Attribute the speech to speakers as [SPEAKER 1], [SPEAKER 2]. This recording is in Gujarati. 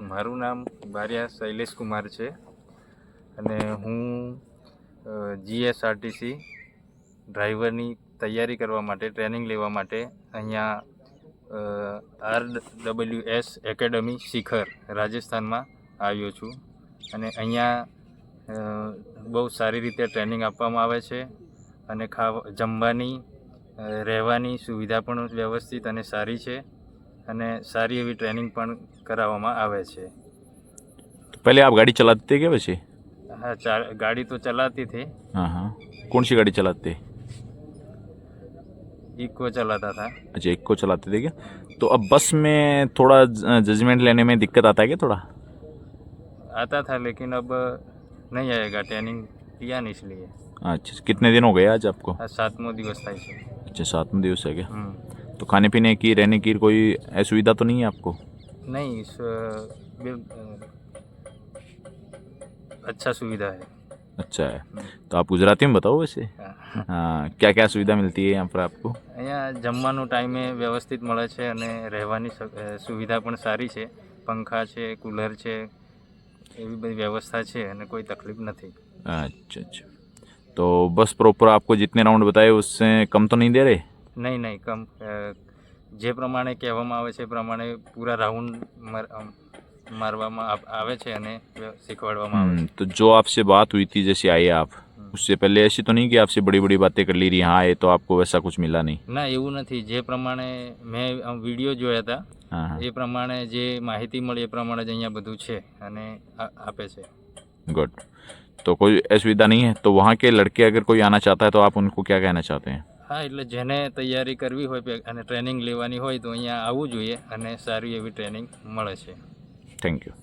[SPEAKER 1] મારું નામ ભાર્યા શૈલેષ કુમાર છે અને હું જીએસઆરટીસી ડ્રાઈવરની તૈયારી કરવા માટે ટ્રેનિંગ લેવા માટે અહીંયા આર ડબલ્યુ એસ એકેડમી શિખર રાજસ્થાનમાં આવ્યો છું અને અહીંયા બહુ સારી રીતે ટ્રેનિંગ આપવામાં આવે છે અને ખાવા જમવાની રહેવાની સુવિધા પણ વ્યવસ્થિત અને સારી છે અને સારી એવી ટ્રેનિંગ પણ કરાવવામાં આવે છે
[SPEAKER 2] पहले आप गाड़ी चलाते थे क्या वैसे
[SPEAKER 1] हाँ चा- गाड़ी तो चलाती थी
[SPEAKER 2] हाँ हाँ कौन सी गाड़ी चलाते
[SPEAKER 1] इको चलाता था
[SPEAKER 2] अच्छा इको चलाते थे क्या तो अब बस में थोड़ा जजमेंट लेने में दिक्कत आता है क्या थोड़ा
[SPEAKER 1] आता था लेकिन अब नहीं आएगा ट्रेनिंग किया नहीं इसलिए
[SPEAKER 2] अच्छा कितने दिन हो गए आज आपको
[SPEAKER 1] આ दिवस था થાય
[SPEAKER 2] अच्छा सातवें दिवस है क्या तो खाने पीने की रहने की कोई असुविधा तो नहीं है आपको
[SPEAKER 1] नहीं इस अच्छा सुविधा है
[SPEAKER 2] अच्छा है हम्म। तो आप गुजराती में बताओ वैसे
[SPEAKER 1] हाँ,
[SPEAKER 2] हाँ क्या क्या सुविधा मिलती है यहाँ पर आपको
[SPEAKER 1] અહીંયા टाइम में व्यवस्थित मिले છે અને રહેવાની સુવિધા પણ સારી છે પંખા છે કુલર છે એવી બધી વ્યવસ્થા છે અને કોઈ તકલીફ નથી
[SPEAKER 2] अच्छा अच्छा तो बस प्रॉपर आपको जितने राउंड बताए उससे कम तो नहीं दे रहे
[SPEAKER 1] नहीं नहीं कम जे प्रमाणे कहવામાં આવે છે પ્રમાણે پورا રાઉન્ડ મારવામાં આવે છે અને શીખવડવામાં આવે
[SPEAKER 2] તો જો આપસે વાત ہوئی થી જેસી આયે આપ ઉસસે પહેલા એસી તો નહી કે આપસે બડી બડી વાતે કરી લીધી હાય તો આપકો એસા કુછ મિલા
[SPEAKER 1] નહી ના એવું નથી જે પ્રમાણે મેં વિડિયો જોયા હતા એ પ્રમાણે જે માહિતી મળી એ પ્રમાણે જે અહીંયા બધું છે અને આપે છે
[SPEAKER 2] ગુડ તો કોઈ અસુવિધા નહી હે તો વહા કે લડકે અગર કોઈ આના ચાહતા હે તો આપ ઉનકો ક્યા કહેના ચાહતે હે
[SPEAKER 1] હા એટલે જેને તૈયારી કરવી હોય અને ટ્રેનિંગ લેવાની હોય તો અહીંયા આવવું જોઈએ અને સારી એવી ટ્રેનિંગ મળે છે
[SPEAKER 2] થેન્ક યુ